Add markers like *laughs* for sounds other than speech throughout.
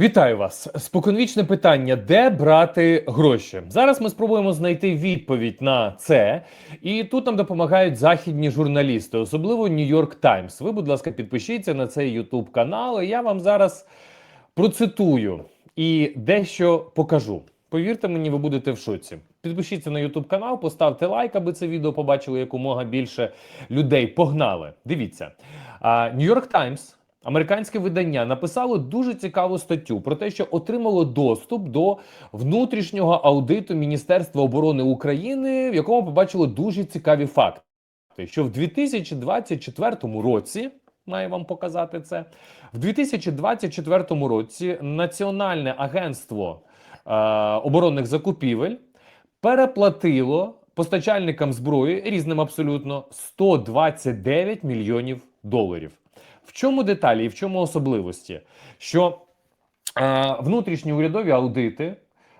Вітаю вас! Споконвічне питання: де брати гроші? Зараз ми спробуємо знайти відповідь на це, і тут нам допомагають західні журналісти, особливо Нью-Йорк Таймс. Ви, будь ласка, підпишіться на цей Ютуб канал. і Я вам зараз процитую і дещо покажу. Повірте мені, ви будете в шоці. Підпишіться на Ютуб канал, поставте лайк, аби це відео побачили якомога більше людей. Погнали! Дивіться, Нью-Йорк Таймс. Американське видання написало дуже цікаву статтю про те, що отримало доступ до внутрішнього аудиту Міністерства оборони України, в якому побачило дуже цікаві факти. Що в 2024 році маю вам показати це в 2024 році Національне агентство е, оборонних закупівель переплатило постачальникам зброї різним абсолютно 129 мільйонів доларів. В чому деталі і в чому особливості? Що е, внутрішні урядові аудити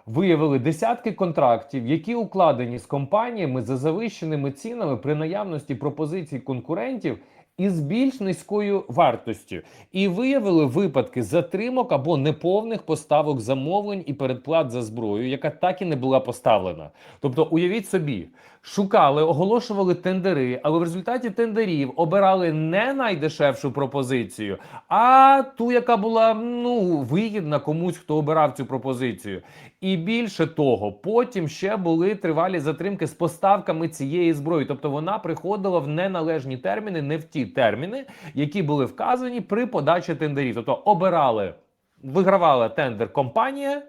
виявили десятки контрактів, які укладені з компаніями за завищеними цінами при наявності пропозицій конкурентів. Із більш низькою вартостю і виявили випадки затримок або неповних поставок замовлень і передплат за зброю, яка так і не була поставлена. Тобто, уявіть собі, шукали, оголошували тендери, але в результаті тендерів обирали не найдешевшу пропозицію, а ту, яка була ну вигідна комусь, хто обирав цю пропозицію. І більше того, потім ще були тривалі затримки з поставками цієї зброї. Тобто вона приходила в неналежні терміни, не в ті терміни, які були вказані при подачі тендерів. Тобто обирали, вигравала тендер компанія,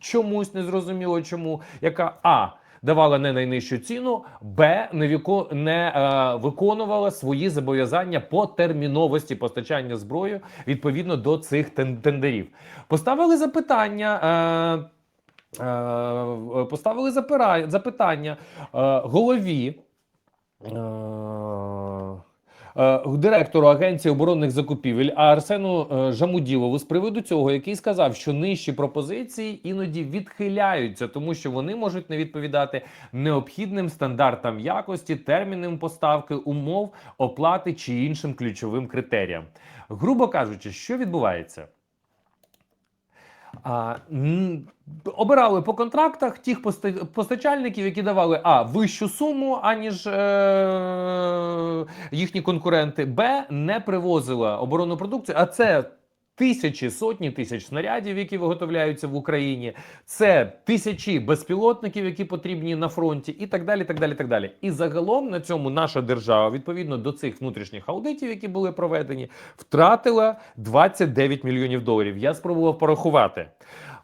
чомусь незрозуміло чому, яка а давала не найнижчу ціну, б не віко не е, виконувала свої зобов'язання по терміновості постачання зброї відповідно до цих тендерів. Поставили запитання. Е, Е, Поставили запитання е, голові е, директору Агенції оборонних закупівель Арсену е, Жамуділову з приводу цього, який сказав, що нижчі пропозиції іноді відхиляються, тому що вони можуть не відповідати необхідним стандартам якості, термінам поставки, умов оплати чи іншим ключовим критеріям. Грубо кажучи, що відбувається? А, обирали по контрактах тих поста- постачальників, які давали а вищу суму, аніж е- їхні конкуренти, б не привозила оборонну продукцію, а це. Тисячі сотні тисяч снарядів, які виготовляються в Україні, це тисячі безпілотників, які потрібні на фронті, і так далі. так далі, так далі. І загалом на цьому наша держава, відповідно до цих внутрішніх аудитів, які були проведені, втратила 29 мільйонів доларів. Я спробував порахувати.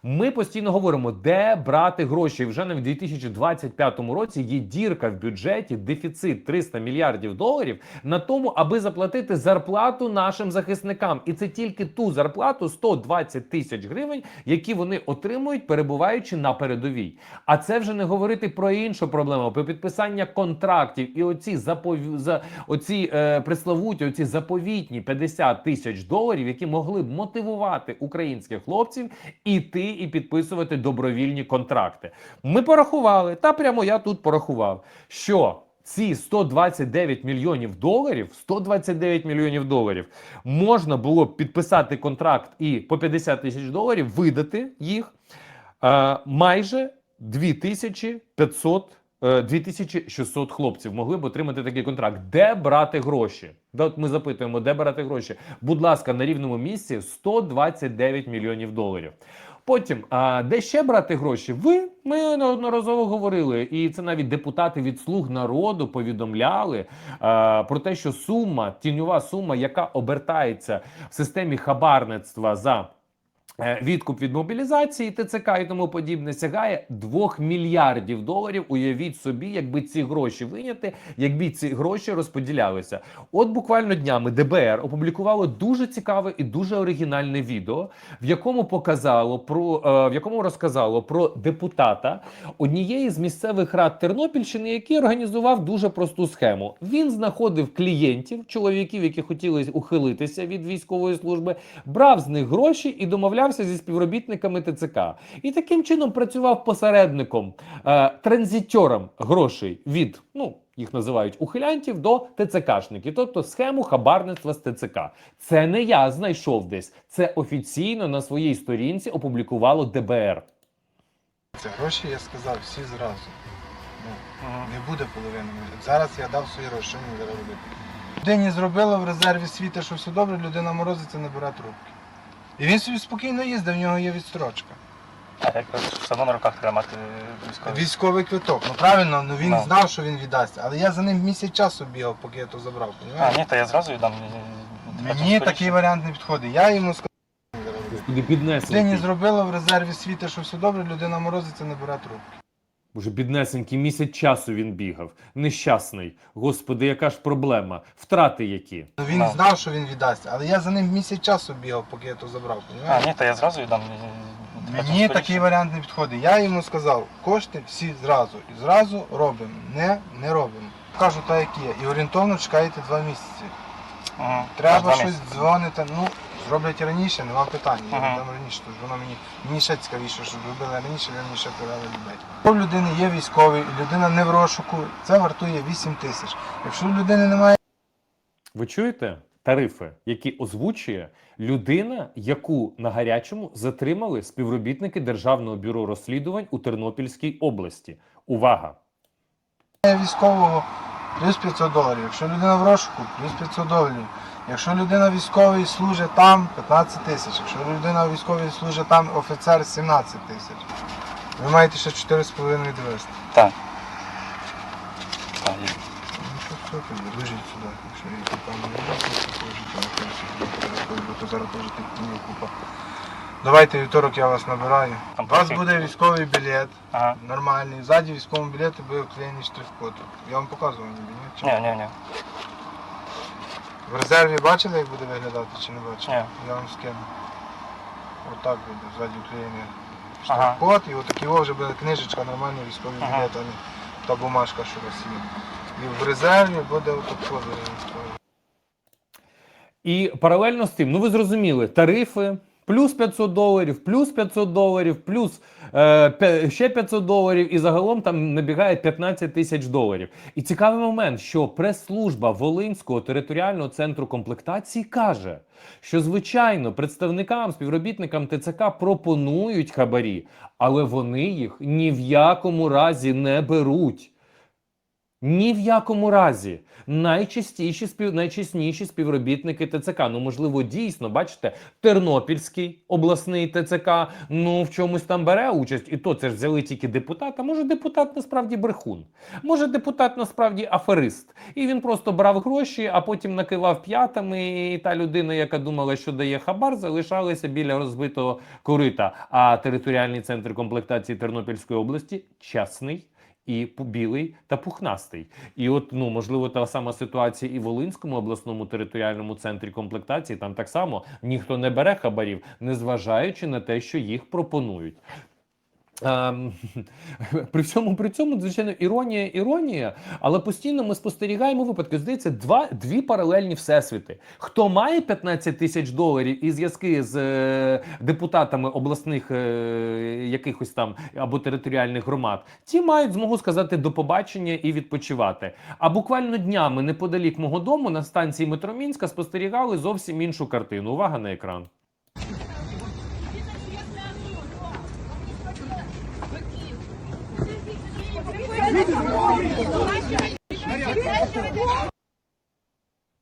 Ми постійно говоримо, де брати гроші. І Вже у 2025 році є дірка в бюджеті, дефіцит 300 мільярдів доларів на тому, аби заплатити зарплату нашим захисникам. І це тільки ту зарплату 120 тисяч гривень, які вони отримують, перебуваючи на передовій. А це вже не говорити про іншу проблему, про підписання контрактів і оці запов... за оці е, приславуті, оці заповітні 50 тисяч доларів, які могли б мотивувати українських хлопців іти і підписувати добровільні контракти. Ми порахували, та прямо я тут порахував, що ці 129 мільйонів доларів, 129 мільйонів доларів, можна було підписати контракт і по 50 тисяч доларів видати їх е, майже 2500 е, 2600 хлопців могли б отримати такий контракт. Де брати гроші? Да, от ми запитуємо, де брати гроші? Будь ласка, на рівному місці 129 мільйонів доларів. Потім, а де ще брати гроші? Ви ми неодноразово говорили, і це навіть депутати від слуг народу повідомляли а, про те, що сума, тіньова сума, яка обертається в системі хабарництва за. Е, Відкуп від мобілізації, ТЦК і тому подібне сягає 2 мільярдів доларів. Уявіть собі, якби ці гроші виняти, якби ці гроші розподілялися. От буквально днями ДБР опублікувало дуже цікаве і дуже оригінальне відео, в якому показало про е, в якому розказало про депутата однієї з місцевих рад Тернопільщини, який організував дуже просту схему. Він знаходив клієнтів, чоловіків, які хотіли ухилитися від військової служби, брав з них гроші і домовлявся домовлявся зі співробітниками ТЦК і таким чином працював посередником, е, транзитером грошей від ну. Їх називають ухилянтів до ТЦКшників, тобто схему хабарництва з ТЦК. Це не я знайшов десь. Це офіційно на своїй сторінці опублікувало ДБР. Це гроші, я сказав, всі зразу. Ну, Мгм. не буде половини. Зараз я дав свої гроші, що мені зараз робити? Людині зробила в резерві світа, що все добре, людина морозиться, не бере трубки. І він собі спокійно їздить, в нього є відстрочка. А як все одно на руках треба мати військовий? Військовий квиток. Ну правильно, ну він Ну. знав, що він віддасть, але я за ним місяць часу бігав, поки я то забрав. А, понімаєш? ні, то я зразу віддам. Мені такий варіант не підходить. Я йому сказав, робити. Людині зробила в резерві світа, що все добре, людина морозиться, не бере трубки. Боже, біднесенький місяць часу він бігав. Нещасний. Господи, яка ж проблема? Втрати які? Ну він Ну. знав, що він віддасть, але я за ним місяць часу бігав, поки я то забрав. А, понімаєш? ні, то я зразу віддам. Мені такий варіант не підходить. Я йому сказав, кошти всі зразу. І зразу робимо. Не, не робимо. Кажу так, як є. І орієнтовно чекаєте два місяці. Ага. Треба щось дзвонити. Ну, зроблять раніше, нема питань. Я Ага. дам раніше, тож воно мені, мені ще цікавіше, щоб робили раніше, ви раніше привели людей. Якщо в людини є військовий, людина не в розшуку, це вартує 8 тисяч. Якщо в людини немає Ви чуєте тарифи, які озвучує людина, яку на гарячому затримали співробітники Державного бюро розслідувань у Тернопільській області? Увага! військового, плюс 500 доларів. Якщо людина в розшуку, плюс 500 доларів. Якщо людина військовий служить там, 15 тисяч. Якщо людина військовий служить там, офіцер 17 тисяч. Ви маєте ще 4,5 довести. Так. Так, є. Ну все сюди. Якщо її там не буде, то не зараз теж тих купа. Давайте вівторок я вас набираю. Там У вас буде військовий білет, Ага. нормальний. Ззаді військовому білету буде вклеєний штрих-код. Я вам показував ніби, ні? Чи Ні, ні, ні. В резерві бачили, як буде виглядати чи не бачили? Ні. Я вам скину. Отак буде, ззаді вклеєний Ага. штрих-код, і отакий о вже буде книжечка, нормальний військовий Ага. білет, а не та бумажка, що у вас є. І в резерві буде отак код. І паралельно з тим, ну ви зрозуміли, тарифи. Плюс 500 доларів, плюс 500 доларів, плюс е, ще 500 доларів, і загалом там набігає 15 тисяч доларів. І цікавий момент, що прес-служба Волинського територіального центру комплектації каже, що звичайно представникам, співробітникам ТЦК пропонують хабарі, але вони їх ні в якому разі не беруть. Ні в якому разі. Найчастіші спів... найчесніші співробітники ТЦК. Ну, можливо, дійсно, бачите, Тернопільський обласний ТЦК, ну в чомусь там бере участь, і то це ж взяли тільки депутата. Може, депутат насправді брехун. Може, депутат насправді аферист. І він просто брав гроші, а потім накивав п'ятами. І та людина, яка думала, що дає хабар, залишалася біля розбитого корита. А територіальний центр комплектації Тернопільської області чесний і білий та пухнастий. І от, ну можливо, та сама ситуація і в Волинському обласному територіальному центрі комплектації. Там так само ніхто не бере хабарів, незважаючи на те, що їх пропонують. Ем, *laughs* при всьому при цьому, звичайно, іронія, іронія, але постійно ми спостерігаємо випадки. Здається, два дві паралельні всесвіти. Хто має 15 тисяч доларів і зв'язки з е, депутатами обласних е, якихось там або територіальних громад, ті мають змогу сказати до побачення і відпочивати. А буквально днями неподалік мого дому на станції метро Мінська спостерігали зовсім іншу картину. Увага на екран.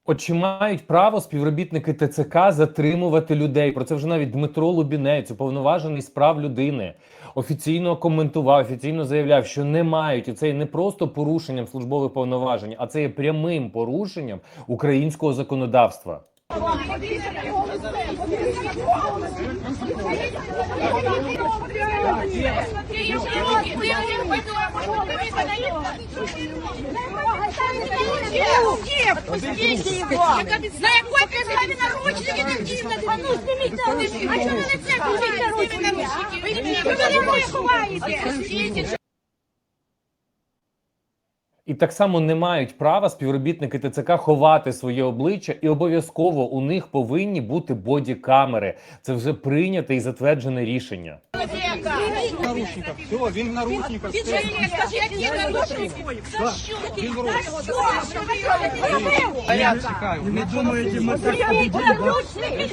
От чи мають право співробітники ТЦК затримувати людей? Про це вже навіть Дмитро Лубінець, уповноважений з прав людини, офіційно коментував, офіційно заявляв, що не мають, і це є не просто порушенням службових повноважень, а це є прямим порушенням українського законодавства. Пустите его! На какой підставі наручники такі? А ну снимите наручники! А чого ви на це снимите наручники? Ви мене ховаєте! І так само не мають права співробітники ТЦК ховати своє обличчя, і обов'язково у них повинні бути боді-камери. Це вже прийняте і затверджене рішення. Все, він в наручниках. Він же є, скажи, які наручники? За що? За що? Що ви зробили? Я чекаю. Не думаєте, ми так Зніміть наручники!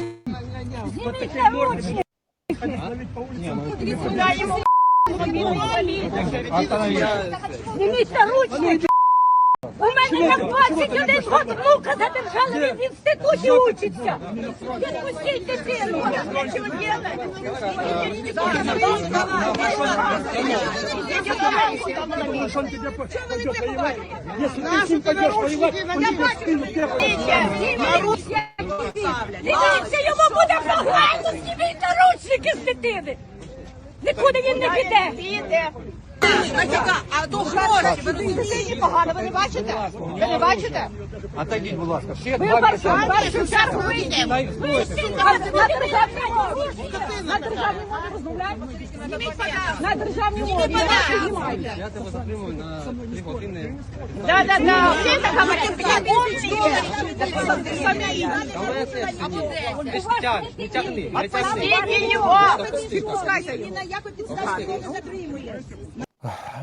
Зніміть наручники! Зніміть наручники! У мене на 21 год внука задержали, він в інституті учиться! Відпустіть дитину! Дивіться, йому буде погано, зніміть наручники з дитини! Нікуди він не піде! А то гроші, ви погано, ви не бачите? Ви не бачите? Отойдіть, будь ласка. Ми два в першу в першу чергу вийдемо! Вийдіть на державній мові! На державній мові! На державній мові! Я тебе затримую на три години. Да, да, да! Всі так говорять, Ти ж тяг, не тягни, не тягни. Відпустіть його!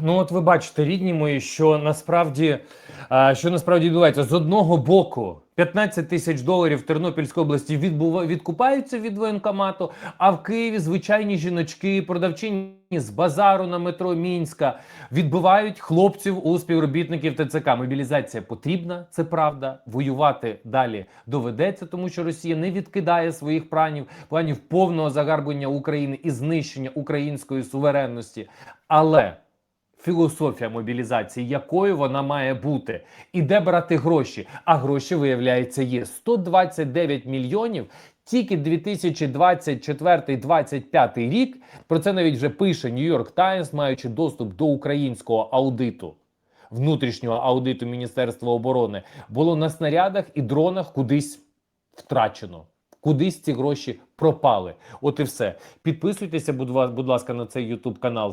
Ну, от ви бачите, рідні мої, що насправді, що насправді відбувається з одного боку. 15 тисяч доларів в Тернопільській області відбува... відкупаються від воєнкомату, а в Києві звичайні жіночки, продавчині з базару на метро Мінська відбивають хлопців у співробітників ТЦК. Мобілізація потрібна, це правда. Воювати далі доведеться, тому що Росія не відкидає своїх планів, планів повного загарбання України і знищення української суверенності. Але філософія мобілізації, якою вона має бути, і де брати гроші. А гроші, виявляється, є 129 мільйонів. Тільки 2024-2025 рік про це навіть вже пише Нью-Йорк Таймс, маючи доступ до українського аудиту, внутрішнього аудиту Міністерства оборони, було на снарядах і дронах кудись втрачено. Кудись ці гроші пропали. От і все. Підписуйтеся, будь ласка, на цей YouTube канал.